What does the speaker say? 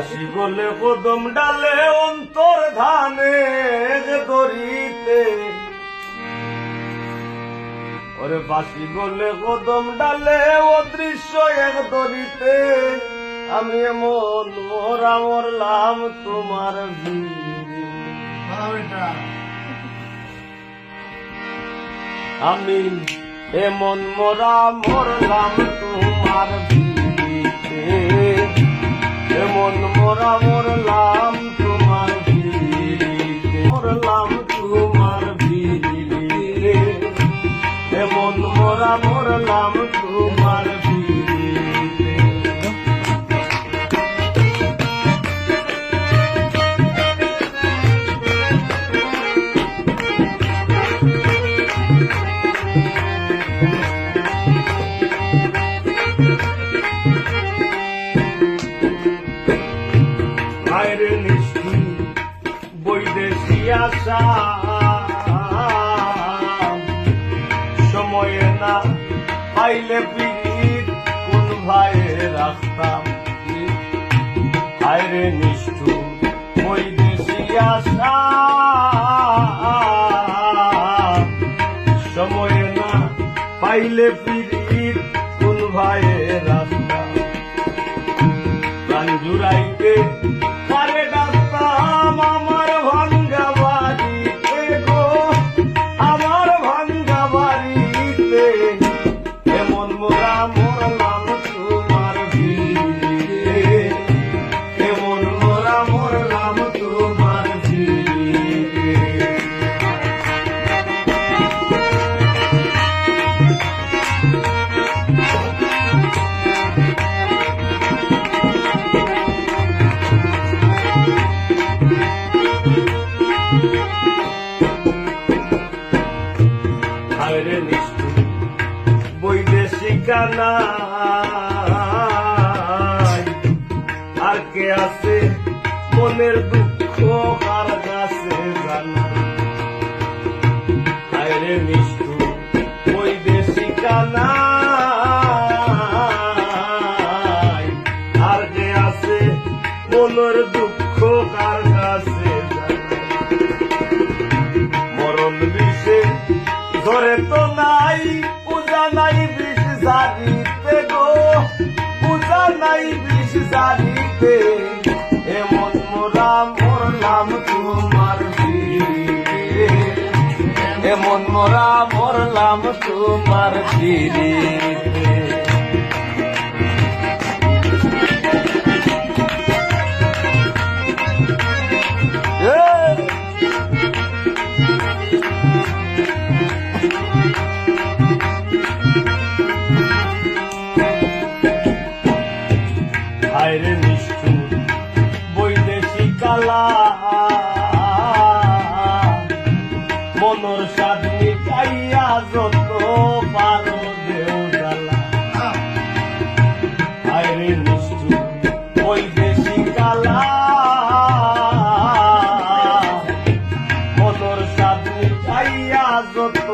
বাসি গলে কদম ডালে অন্তর ধানে দরিতে ওরে বাসি গলে কদম ডালে অদৃশ্য এক দরিতে আমি এমন মোরা মরলাম তোমার আমি এমন মোরা মরলাম তোমার ভিড়ে এমন মোরা মরলাম তোমার ভিড়ে মরলাম তোমার ভিড়ে এমন মোরা মরলাম তোমার মায়ের নিষ্ঠি বৈদেশি আশা। সময়ে না পাইলে পীড়িত কোন ভাইয়ে রাখতাম হায়রে নিষ্ঠু বৈদেশি আশা। সময়ে না পাইলে পীড়িত কোন ভাইয়ে রাখতাম প্রাণ জুড়াইতে হায়রে নিষ্ঠু বৈদেশিক না আর কে আছে মনের দুঃখ? জানিতে গো পূজা নাই বিষ জানিতে এমন মোরা মরলাম তোমার এমন মোরা মরলাম তোমার ফিরে কালা মনর সাধনি পাইয়া যত পারো দেও ডালা আইরে যত